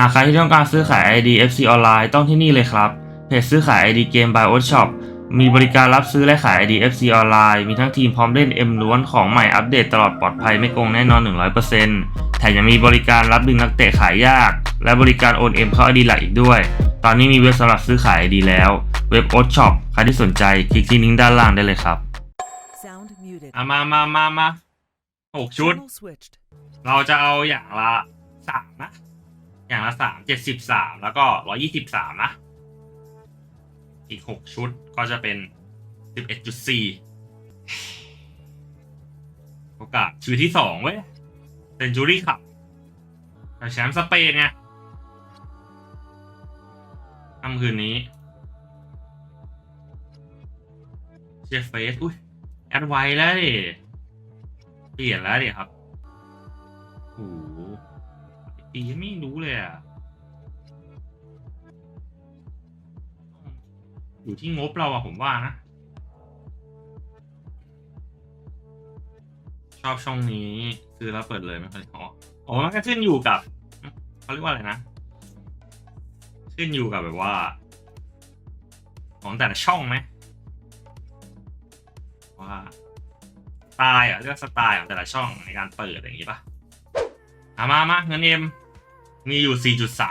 หากใครที่ต้องการซื้อขาย ID FC ออนไลน์ต้องที่นี่เลยครับเพจซื้อขาย ID เกม by o Shop มีบริการรับซื้อและขาย ID FC ออนไลน์มีทั้งทีมพร้อมเล่น M ล้วนของใหม่อัปเดตตลอดปลอดภัยไม่โกงแน่นอน 100%แถมยังมีบริการรับดึงนักเตะขายยาก และบริการโอน M เข้า ID หลักอีกด้วย ตอนนี้มีเว็บสำหรับซื้อขาย ID แล้ว เว็บ o Shop ใครที่สนใจคลิกที่ลิงก์ด้านล่างได้เลยครับ Sound muted. อะมามามามาหกชุด Channel switched. เราจะเอาอย่างละสามนะ อย่างละสามเจ็ดสิบสามแล้วก็ร้อยี่สิบสามนะ อีกหกชุดก็จะเป็นสิบเอ็ดจุดสี่โอกาสชื่อที่สองเว้ยเซนจูรี่ขับแชมป์สเปนไงค่ำคืนนี้เชฟเฟสอุ้ยแอดไวแล้วดิเปลี่ยนแล้วดิครับ ปียังไม่รู้เลยอะ อยู่ที่งบเราอะผมว่านะ ชอบช่องนี้ซื้อแล้วเปิดเลยไม่ค่อยอ๋ออ๋อมันก็ขึ้นอยู่กับเขาเรียกว่าอะไรนะ ขึ้นอยู่กับแบบว่า ของแต่ละช่องไหมว่าสไตล์อะเรียกสไตล์ของแต่ละช่องในการเปิดอย่างนี้ปะอามามาเงินเอ็ม มีอยู่ 4.3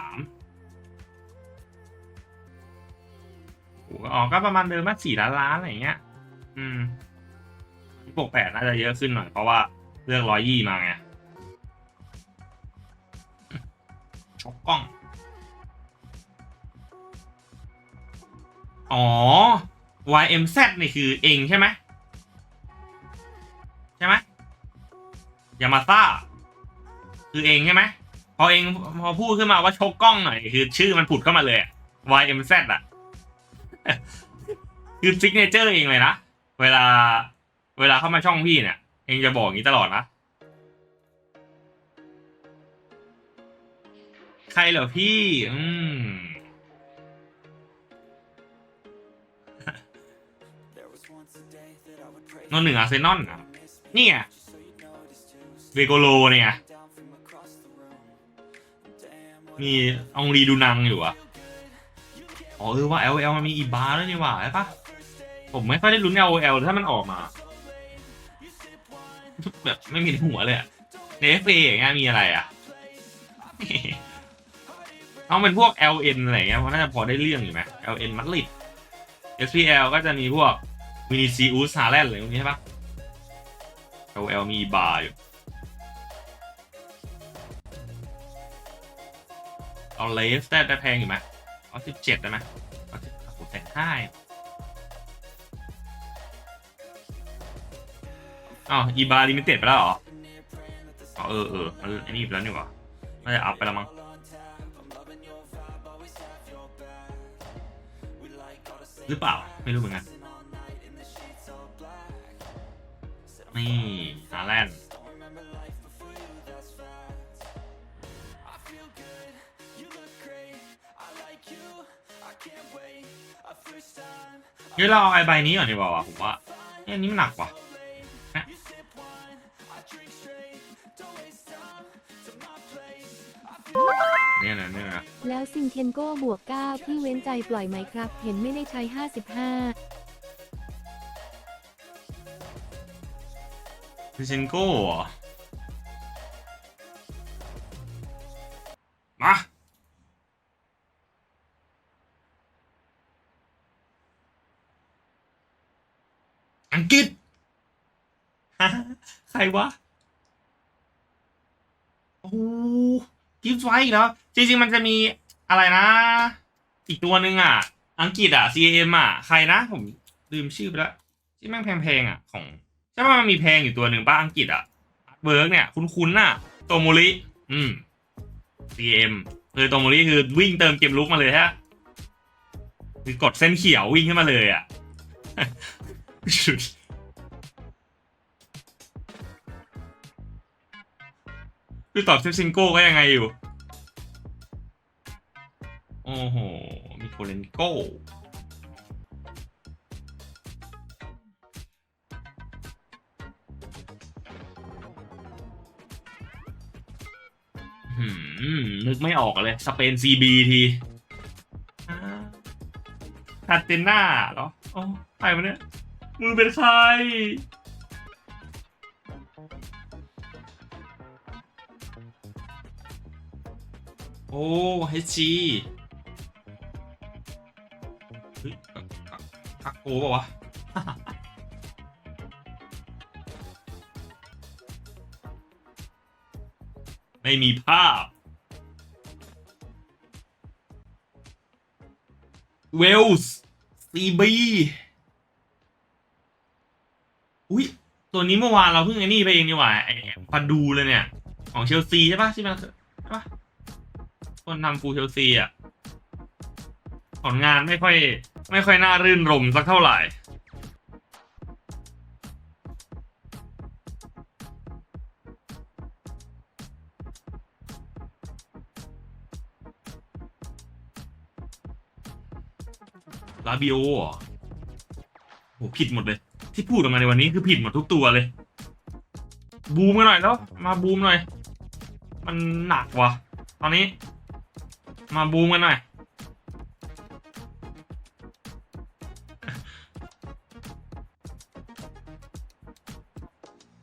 โอ้โหอ๋อก็ประมาณเดิมมาสี่ล้านล้านอะไรเงี้ย อืมที่ปกแปดน่าจะเยอะขึ้นหน่อยเพราะว่าเลือกร้อยยี่มาไงชกกล้อง อ๋อ YMZ นี่คือเองใช่ไหมใช่ไหมยามาซ่าคือเองใช่ไหม พอเองพอพูดขึ้นมาว่าชกกล้องหน่อย คือชื่อมันผุดเข้ามาเลย YMZ อะ คือซิกเนเจอร์เองเลยนะ เวลา เวลาเข้ามาช่องพี่เนี่ย เองจะบอกอย่างนี้ตลอดนะ ใครเหรอพี่ อืมนนหนึ่งอาร์เซนอลนี่ไงเวโกโลเนี่ย มีองรีดูนังอยู่อะอ๋อเออว่า LL มันมีอีบาร์ด้วยนี่หว่าใช่ปะผมไม่ค่อยได้ลุ้น LL ถ้ามันออกมา แบบไม่มีในหัวเลยอะใน FA อย่างเงี้ยมีอะไรอะเอาเป็นพวก LN อะไรเงี้ยเพราะน่าจะพอได้เรื่องอยู่ไหม LN มัดลิด SPL ก็จะมีพวกมินิซีอูสฮาแลนด์อะไรพวกนี้ใช่ปะ LL มีบาร์อยู่ เอาเลสได้ได้แพงอยู่ไหมเอาสิบเจ็ดได้ไหมเอาสิบโอ้โหแต่ห้าอ้าวอีบาร์ลิมิเต็ดไปแล้วเหรออ๋อเออเออมันอันนี้ไปแล้วนี่หว่าน่าจะอัพไปแล้วมั้งหรือเปล่า ไม่รู้เหมือนกัน นี่ฮาแลนด์ เดี๋ยวเราเอาไอใบนี้ก่อนดีกว่าวะผมว่าเอ้ยอันนี้มันหนักว่ะฮะเนี่ยนะเนี่ยนะแล้วซิงเทนโก้บวก9ที่เว้นใจปล่อยไหมครับ เห็นไม่ได้ใช้55พิชินโก้เหรอ วะ โอ้กิฟต์ไว้อีกแล้วจริง ๆ มันจะมีอะไรนะ อีกตัวหนึ่งอะ อังกฤษอะ C M อะ ใครนะ ผมลืมชื่อไปแล้วที่แม่งแพงๆอะ ของใช่ป่ะมันมีแพงอยู่ตัวหนึ่งป้าอังกฤษอะเวิร์กเนี่ย คุ้นๆน่ะ โตโมริ อืม CM คือโตโมริคือวิ่งเติมเกมลุกมาเลยฮะคือกดเส้นเขียววิ่งขึ้นมาเลยอะ คือตอบเซฟซิงโก้ก็ยังไงอยู่ โอ้โห มีโคเลนโก้หืมนึกกไม่ออกเลย สเปนซีบีทีคาเตน่าเหรอโอ้ใครมาเนี่ยมือเป็นใคร อ้เฮชีเฮ้ยกักโกเปล่าวะไม่มีภาพ เวลส์ซีบีอุ้ยตัวนี้เมื่อวานเราเพิ่งไอ้นี่ไปเองนี่หว่าไอ้พาดูเลยเนี่ย ของเชลซีใช่ปะใช่มใช่ปะ คนทำฟูเชลซีอะ ผลงานไม่ค่อย ไม่ค่อยน่ารื่นรมสักเท่าไหร่ ลาบิโอเหรอโหผิดหมดเลย ที่พูดออกมาในวันนี้คือผิดหมดทุกตัวเลย บูมกันหน่อยแล้ว มาบูมหน่อย มันหนักว่ะ ตอนนี้ มาบูมกันหน่อย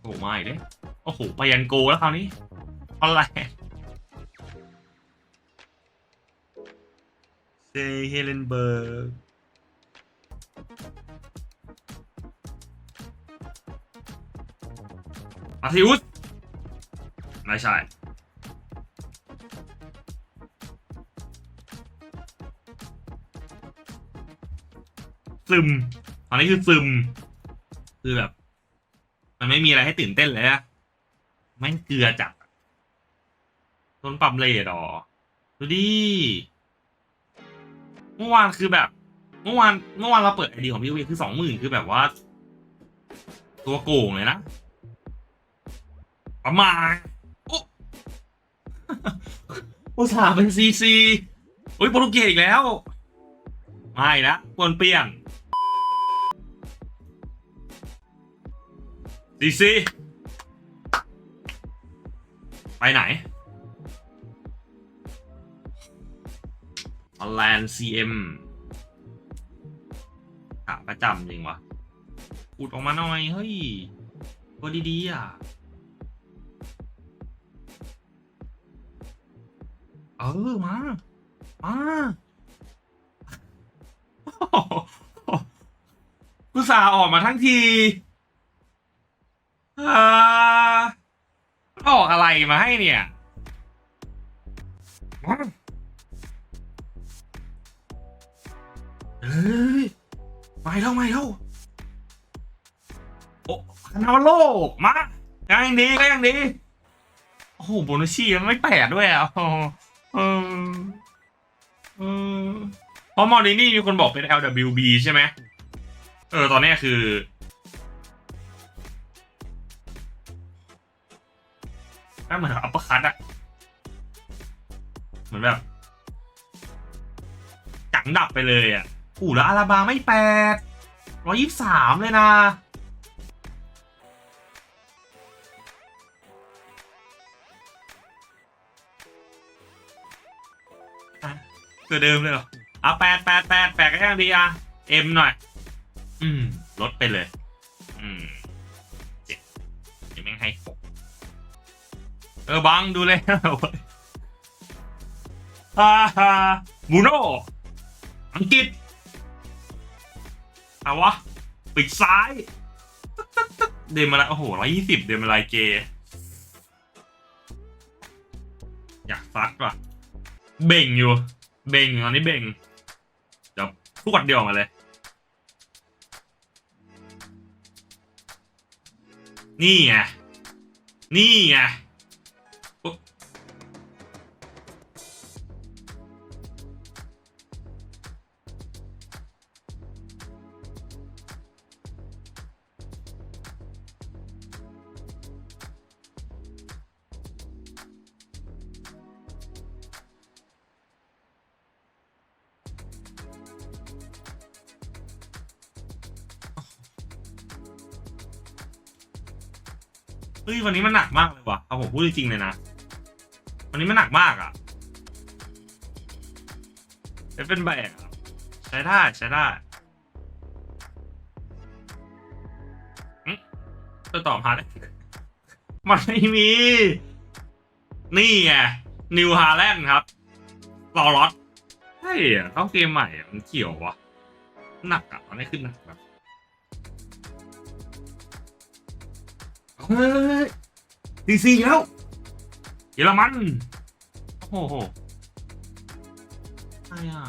โอ้โหมาอีกเลยโอ้โห ไปยันโกแล้วคราวนี้อะไร เซเฮเลนเบิร์กอาทิอุสไม่ใช่ ซึม ตอนนี้คือซึม คือแบบ มันไม่มีอะไรให้ตื่นเต้นเลยอะแม่งเกลือจัดโดนปรับเลทอ๋อดูดิ เมื่อวานคือแบบ เมื่อวาน เมื่อวานเราเปิดไอดีของพี่วีคือสองหมื่นคือแบบว่า ตัวโกงเลยนะ ประมาณโอ้อุตส่าห์เป็นซีซี อุ้ยโปรตุเกสอีกแล้ว ไม่ละปวนเปี้ยน ซีซีไปไหนออแลนซีเอ็มขาประจำจริงวะอุดออกมาหน่อย เฮ้ยตัวดีๆอะ เออ มา มากุสาออกมาทั้งที อ่าออกอะไรมาให้เนี่ย เฮ้ยไม่เท่าไม่เท่าโอ้คานาวโลมาก็ยังดีก็ยังดี โอ้โหโบนัสชี่มันไม่แปดด้วยอะเออเออเพราะมอรินี่มีคนบอกเป็น LWB ใช่ไหม เออ ตอนนี้คือ เหมือนอัปเปอร์คัตอะเหมือนแบบ จังดับไปเลยอะอู้แล้วอาราบาไม่แปดร้อยยี่สามเลยนะอะตัวเดิมเลยเหรออะแปดแปดแปดแปดก็ยังดีอะเอ็มหน่อย อืม ลดไปเลย เออบังดูเลยเว้ยฮ่าฮ่าบูโนอังกฤษเอาวะปิดซ้ายเดมอะไรโอ้โหร้อยยี่สิบเดมอะไรเกอยากซัดว่ะ เบ่งอยู่ เบ่งตอนนี้เบ่ง เดี๋ยวพวดเดียวมาเลย นี่ไง นี่ไง เฮ้ยวันนี้มันหนักมากเลยว่ะเอาผมพูดจริงๆเลยนะ วันนี้มันหนักมากอะเป็นแบกใช้ได้ใช้ได้หึจะตอบหาได้มันไม่มี นี่ไงนิวฮาแลนด์ครับรอรอดใช่อะเข้าเกมใหม่อะมันเขียววะหนักอะตอนนี้ขึ้นหนักแบบ ดีซีแล้ว เยอรมัน โอ้โหใช่อะ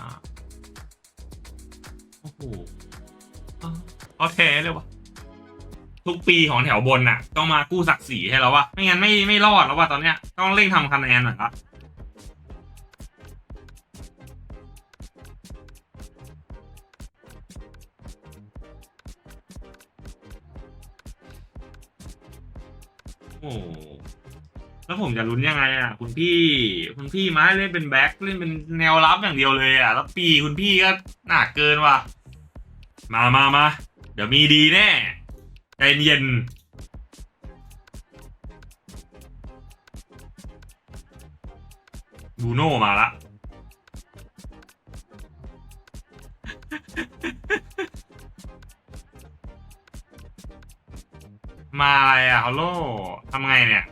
โอ้โหอ้าวเอาแท้เลยวะทุกปีของแถวบนน่ะ ต้องมากู้ศักดิ์ศรีให้เราวะไม่งั้นไม่ไม่รอดแล้ววะตอนเนี้ย ต้องเร่งทำคะแนนหน่อยละ อ้โหแล้วผมจะลุ้นยังไงอะ คุณพี่ คุณพี่มาให้เล่นเป็นแบ็คเล่นเป็นแนวรับอย่างเดียวเลยอะ แล้วปีคุณพี่ก็หนักเกินว่ะ มามามาเดี๋ยวมีดีแน่ใจเย็นบูโน่มาละ มาอะไรอะฮัลโหลทำไงเนี่ย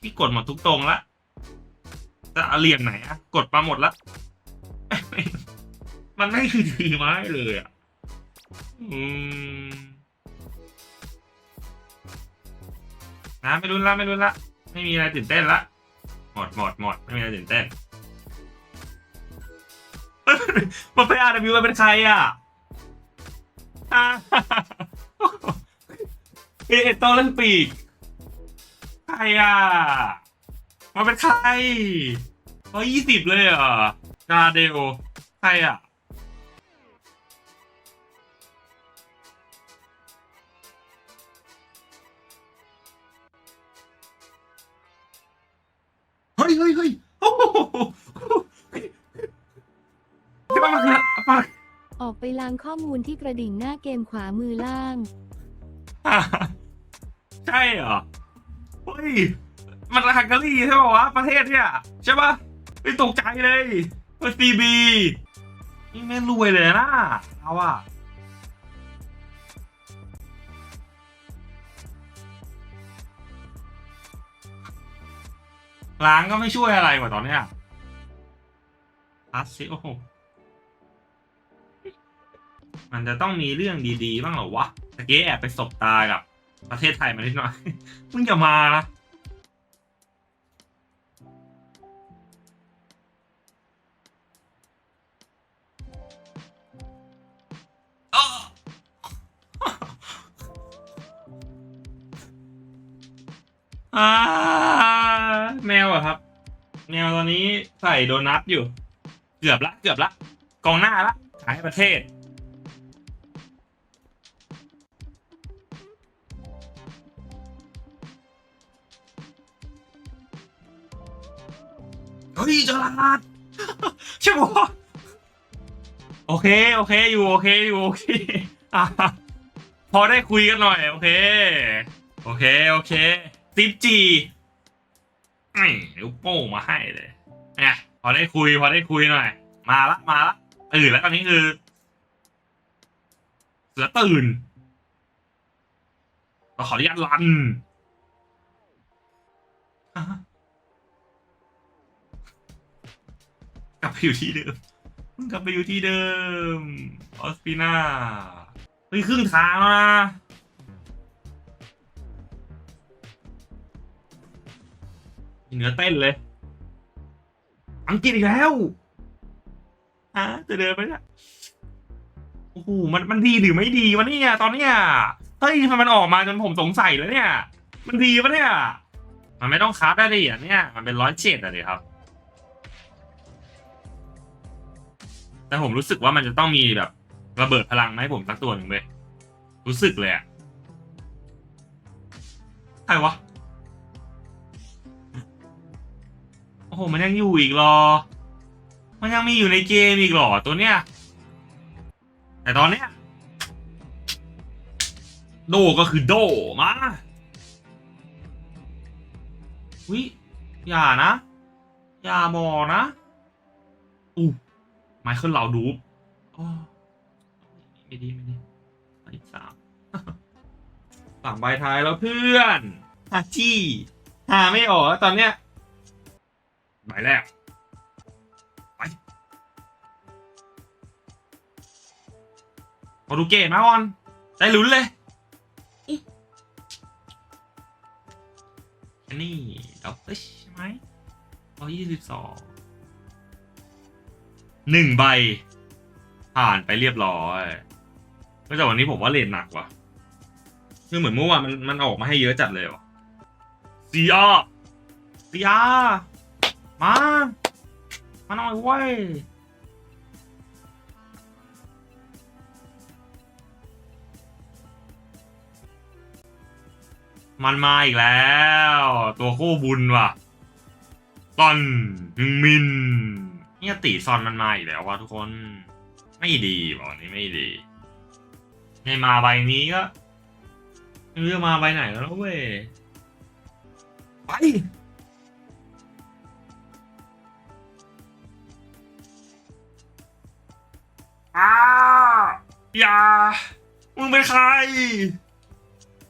พี่กดหมดทุกตรงละ จะเอาเหลี่ยมไหนอะกดมาหมดละ มันไม่คือถือไม้เลยอะอืม นะไม่รุนละไม่รุนละ ไม่มีอะไรตื่นเต้นละ หมดหมดหมดไม่มีอะไรตื่นเต้นมันไป RW มันเป็นใครอะอ่าเอะต้องเล่นปีกใครอะมันเป็นใครร้อยยี่สิบเลยเหรอกาเดลใครอะ เฮ้ยเฮ้ยเฮ้ยโอ้โหที่มันคือมันออกไปล้างข้อมูลที่กระดิ่งหน้าเกมขวามือล่าง อะใช่เหรอเฮ้ย มันฮังการีใช่ป่าวะประเทศเนี่ยใช่ปะไม่ตกใจเลยมันซีบีนี่แม่งรวยเลยนะเอาอะ ล้างก็ไม่ช่วยอะไรกว่าตอนเนี้ยพัสซิโอมันจะต้องมีเรื่องดีๆ บ้างเหรอวะตะเกีแอบไปสบตากับประเทศไทยมานิดหน่อยมึงจะมานะอ้ออ่า แมวอะครับ แมวตอนนี้ใส่โดนัทอยู่ เกือบละเกือบละกองหน้าละขายให้ประเทศ เฮ้ยจอลาดใช่ปะโอเค โอเค อยู่ โอเค อยู่ โอเคอะพอได้คุยกันหน่อย โอเค โอเค โอเคซิปจี ไอ้นิ้วโป้งมาให้เลยเนี่ยพอได้คุย พอได้คุยหน่อย มาละมาละตื่นแล้วตอนนี้คือ เสือตื่นเราขออนุญาตรันกลับไปอยู่ที่เดิมกลับไปอยู่ที่เดิม ออสปินาเฮ้ยครึ่งทางแล้วนะ มีเนื้อเต้นเลย อังกฤษอีกแล้วฮะจะเดินไปเนี่ยโอ้โหมันมันดีหรือไม่ดีวะเนี่ยตอนเนี้ยเฮ้ยทำไมมันออกมาจนผมสงสัยแล้วเนี่ย มันดีปะเนี่ย มันไม่ต้องคับได้ดิอะเนี่ย มันเป็นร้อยเจ็ดอะดิครับ แต่ผมรู้สึกว่ามันจะต้องมีแบบ ระเบิดพลังมาให้ผมสักตัวหนึ่งเลยรู้สึกเลยอะใครวะ หมันยังอยู่อีกหรอ มันยังมีอยู่ในเกมอีกหรอตัวเนี้ย แต่ตอนเนี้ย โดก็คือโดมาวิอย่านะ อย่าบอกนะอู้ไมเคิลเราดูอ้อไม่ดีไม่ดีไปสามสั่งใบท้ายแล้วเพื่อนฮาจี้หาไม่ออกตอนเนี้ย ใบแรกไปโปรตุเกสมาก่อน ได้ลุ้นเลยอิอันนี้ด็อกเตอร์ใช่ไหมร้อยยี่สิบสองหนึ่งใบ ผ่านไปเรียบร้อยก็แต่วันนี้ผมว่าเลนหนักว่ะคือเหมือนเมื่อวานมันมันออกมาให้เยอะจัดเลยว่ะซีอาซีอา มา มาหน่อยเว้ยมันมาอีกแล้ว ตัวคู่บุญว่ะซอนฮึงมินเนี่ยตีซอนมันมาอีกแล้วว่ะทุกคน ไม่ดีว่ะวันนี้ไม่ดีไม่มาใบนี้ก็ไม่รู้จะมาใบไหนแล้วเว้ยไป ย่ามึงเป็นใคร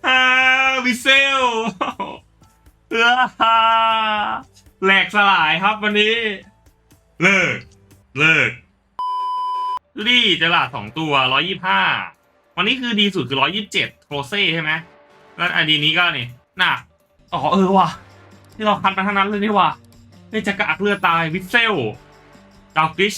ฮ่าวิเซลเออฮ่าแหลกสลายครับวันนี้ เลิก เลิกดูดิเจลาดสองตัวร้อยี่ห้าวันนี้คือดีสุดคือร้อยี่สิบเจ็ดโครเซ่ใช่ไหมแล้วไอดีนี้ก็นี่หนักอ๋อเออว่ะ ที่เราคัดมาทั้งนั้นเลยนี่ว่ะเฮ้ยจะกระอักเลือดตายวิเซลดาวกริช